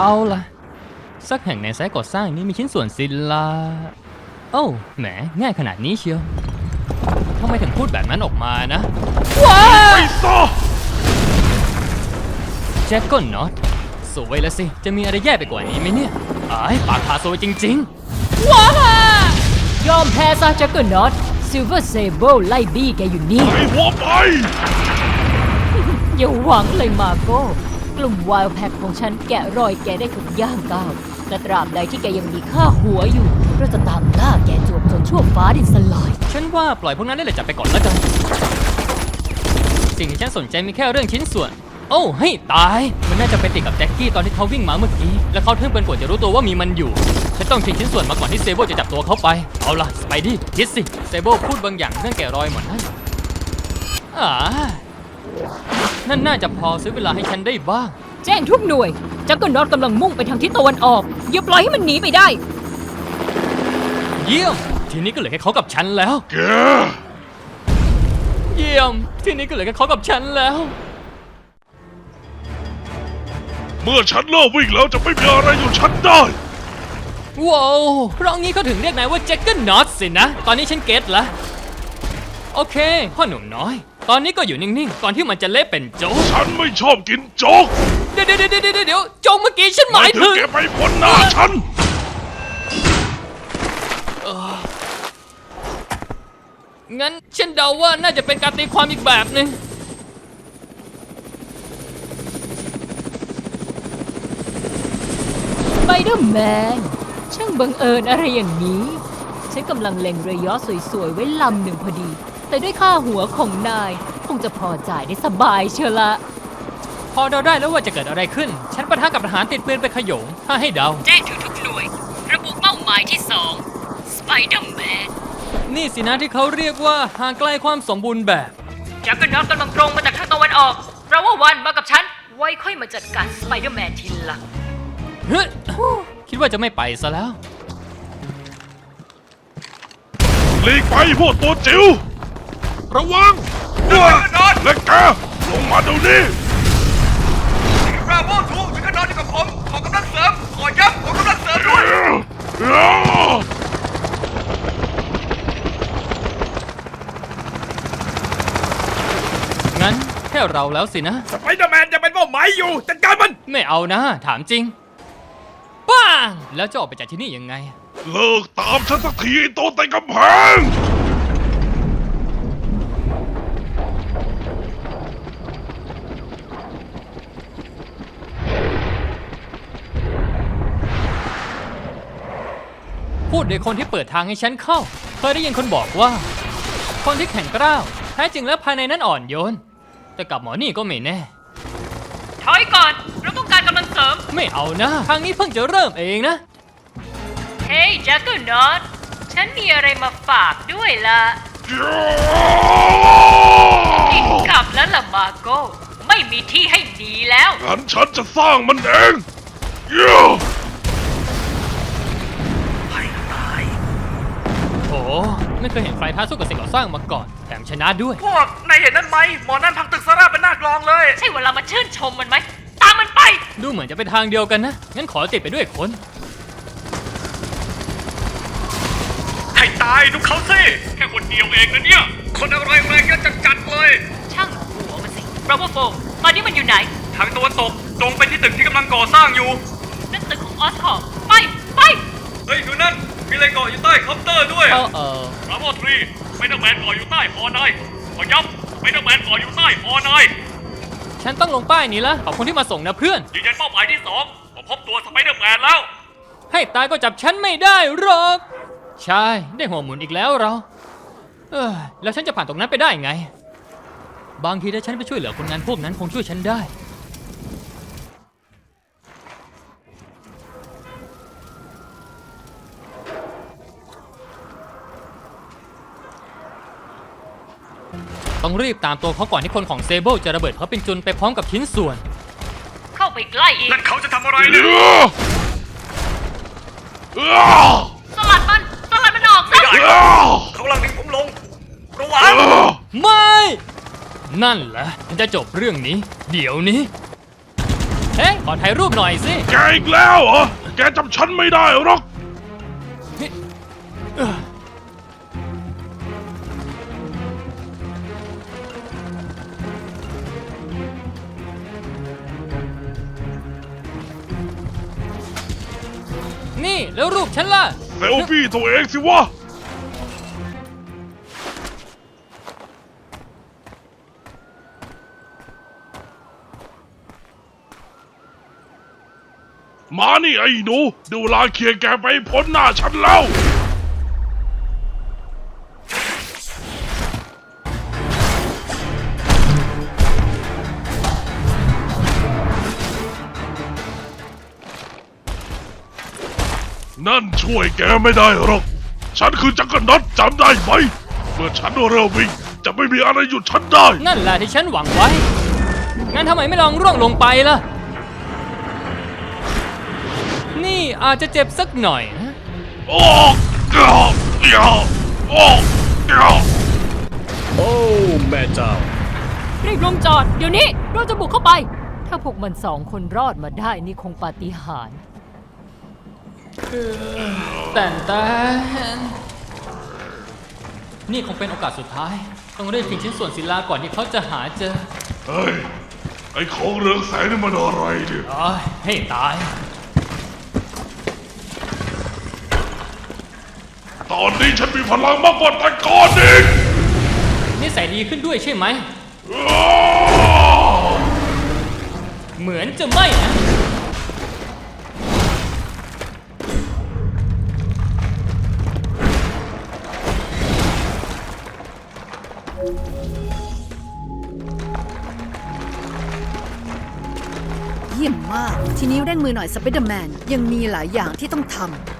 เอาล่ะ สักแห่งในไซต์ก่อสร้างนี้มีชิ้นส่วนศิลา โอ้าแหมง่ายขนาดนี้เชียวทำไมถึงพูดแบบนั้นออกมานะ ว้าไปซะแจ็คก็น็อตสวยแล้วสิ จะมีอะไรแย่ไปกว่านี้ไหมเนี่ยอายปากขาสวยจริงว้ายอมแพ้ซะจักเกอร์น็อตซิลเวอร์เซเบิลไล่บี้แกอยู่นี่ไปหัวไป อย่าหวังเลยมาโก้ กลุ่มว i ลแพ็กของฉันแกะรอยแกได้ทุกย่างก้าวแต่ตราบใดที่แกยังมีค่าหัวอยู่เราจะตามล่าแกจวบจนชั่วฟ้าดินสลาย ฉันว่าปล่อยพวกนั้นได้เลยจับไปก่อนแล้วกัน สิ่งที่ฉันสนใจมีแค่เรื่องชิ้นส่วน โอ้ให้ตาย มันน่าจะไปติดกับแจ็คกี้ตอนที่เขาวิ่งมาเมื่อกี้ แล้วเขาถึงเป็นกว่าจะรู้ตัวว่ามีมันอยู่ ฉันต้องทิ้งชิ้นส่วนมาก่อนที่เซเบิลจะจับตัวเขาไป เอาล่ะ ไปดี้คิดสิ เซเบิลพูดบางอย่างเรื่องแกะรอยเหมือนนั่นอ่า นั่นน่าจะพอซื้อเวลาให้ฉันได้บ้าง แจ้งทุกหน่วยจักเกอร์น็อตกำลังมุ่งไปทางทิศตะวันออกอย่าปล่อยให้มันหนีไปได้ เยี่ยม ทีนี้ก็เหลือแค่เขากับฉันแล้ว แกเยี่ยม ทีนี้ก็เหลือแค่เขากับฉันแล้ว เมื่อฉันเลิกวิ่งแล้วจะไม่มีอะไรอยู่ฉันได้ ว้าวเพราะงี้เขาถึงเรียกนายว่าแจ็คเกิลน็อตสินะ ตอนนี้ฉันเก็ตละ โอเค พ่อหนุ่มน้อย ตอนนี้ก็อยู่นิ่งๆ ก่อนที่มันจะเละเป็นโจ๊กฉันไม่ชอบกินโจ๊กเดี๋ยวเดี๋ยวเดี๋ยวเดี๋ยวเดี๋ยวโจ๊กเมื่อกี้ฉันหมายถึถึงงแกไปพ้นหน้าฉัน งั้นฉันเดาว่าน่าจะเป็นการตีความอีกแบบหนึ่งสไปเดอร์แมนช่างบังเอิญอะไรอย่างนี้ ฉันกำลังเล็งเรือยอชต์สวยๆ ไว้ลำหนึ่งพอดี แต่ด้วยค่าหัวของนาย คงจะพอจ่ายได้สบายเชียวละ พอเดาได้แล้วว่าจะเกิดอะไรขึ้น ฉันปะทะกับทหารติดปืนไปขโยง ถ้าให้เดา แจ้งถึงทุกหน่วย ระบุเป้าหมายที่สองสไปเดอร์แมนนี่สินะที่เขาเรียกว่าห่างไกลความสมบูรณ์แบบ จักรน็อตกำลังตรงมาจากทางตะวันออก เราว่าวันมากับฉัน ไว้ค่อยมาจัดการสไปเดอร์แมนทีหลัง เฮ้ยคิดว่าจะไม่ไปซะแล้ว หลีกไปพวกตัวจิ๋ว ระวังและแกลงมาเดี๋ยวนี้บราโวทูถึงกระนอนอยู่กับผม ขอกำลังเสริม ขอย้ำขอกำลังเสริมด้วย งั้นแค่เราแล้วสินะ สไปเดอร์แมนจะเป็นเป้าหมายอยู่ จัดการมัน ไม่เอานะ ถามจริง ป้าง แล้วจะออกไปจากที่นี่ยังไง เลิกตามฉันสักทีไอ้โตแต่กำแพง พูดโดยคนที่เปิดทางให้ฉันเข้า เคยได้ยินคนบอกว่า คนที่แข็งกร้าวแท้จริงแล้วภายในนั้นอ่อนโยน แต่กับหมอนี่ก็ไม่แน่ ถอยก่อน เราต้องการกำลังเสริม ไม่เอานะทางนี้เพิ่งจะเริ่มเองนะ เฮ้ยจักรน็อตฉันมีอะไรมาฝากด้วยล่ะนี่กลับแล้วล่ะมาโก้ไม่มีที่ให้หนีแล้ว งั้นฉันจะสร้างมันเอง ไม่เคยเห็นใครท้าสู้กับสิ่งก่อสร้างมาก่อน แถมชนะด้วย พวกนายเห็นนั่นไหมหมอนั่นพังตึกซาร่าเป็นหน้ากลองเลย ใช่เวลามาชื่นชมมันไหม ตามมันไป ดูเหมือนจะเป็นทางเดียวกันนะ งั้นขอติดไปด้วยคน ให้ตายดูเขาสิแค่คนเดียวเองนะเนี่ย คนอะไรแรงเยอะจัดๆเลย ช่างหัวมันสิบราโวโฟตอนนี้มันอยู่ไหน ทางตะวันตกตรงไปที่ตึกที่กำลังก่อสร้างอยู่ นั่นตึกของออสคอร์ไป ไป เฮ้ยดูนั่นมี อะไรเกาะอยู่ใต้เคาน์เตอร์ด้วยเออเออบราโวทรีสไปเดอร์แมนเกาะอยู่ใต้หอนายขอย้ำสไปเดอร์แมนเกาะอยู่ใต้หอนายฉันต้องลงป้ายนี้ละขอบคุณที่มาส่งนะเพื่อน ยืนยันเป้าหมายที่สองผมพบตัวสไปเดอร์แมนแล้ว ให้ตายก็จับฉันไม่ได้หรอก ใช่ ได้หัวหมุนอีกแล้วเรา เออแล้วฉันจะผ่านตรงนั้นไปได้ไง บางทีถ้าฉันไปช่วยเหลือคนงานพวกนั้นคงช่วยฉันได้ ต้องรีบตามตัวเขาก่อนที่คนของเซเบิลจะระเบิดเขาเป็นจุนไปพร้อมกับชิ้นส่วน เข้าไปใกล้อีกนั่นเขาจะทำอะไรเย้เนี่ยเอ้าสลัดมันสลัดมันออกซะได้เอ้าเขากำลังดึงผมลงระวังเอ้าไม่ นั่นแหละฉันจะจบเรื่องนี้ เดี๋ยวนี้เฮ้ยขอถ่ายรูปหน่อยสิแกอีกแล้วเหรอแกจำฉันไม่ได้หรอก นี่แล้วรูปฉันล่ะเซลฟี่ตัวเองสิวะ มานี่ไอ้หนู ดูลาเคลียร์แกไปพ้นหน้าฉันแล้ว นั่นช่วยแกไม่ได้หรอก ฉันคือจักรนัดจำได้ไหม เมื่อฉันเริ่มวิ่งจะไม่มีอะไรหยุดฉันได้ นั่นแหละที่ฉันหวังไว้ งั้นทำไมไม่ลองร่วงลงไปล่ะ นี่อาจจะเจ็บสักหน่อยนะโอ้เก้าเก้าโอ้เก้าโอ้แม่เจ้า รีบลงจอด เดี๋ยวนี้ เราจะบุกเข้าไป ถ้าพวกมันสองคนรอดมาได้นี่คงปาฏิหาริย์ แต่นแต่นี่คงเป็นโอกาสสุดท้าย ต้องรีบทิ้งชิ้นส่วนศิลาก่อนที่เขาจะหาเจอ เฮ้ย ไอ้ของเรืองแสงนี่มันอะไรเนี่ยโอ้ยให้ตาย ตอนนี้ฉันมีพลังมากกว่าแต่ก่อนอีกนิสัยดีขึ้นด้วยใช่ไหมอ้าวเหมือนจะไม่นะ ยี่ยมมาก ทีนี้เร่งมือหน่อยสไปเดอร์แมน ยังมีหลายอย่างที่ต้องทำ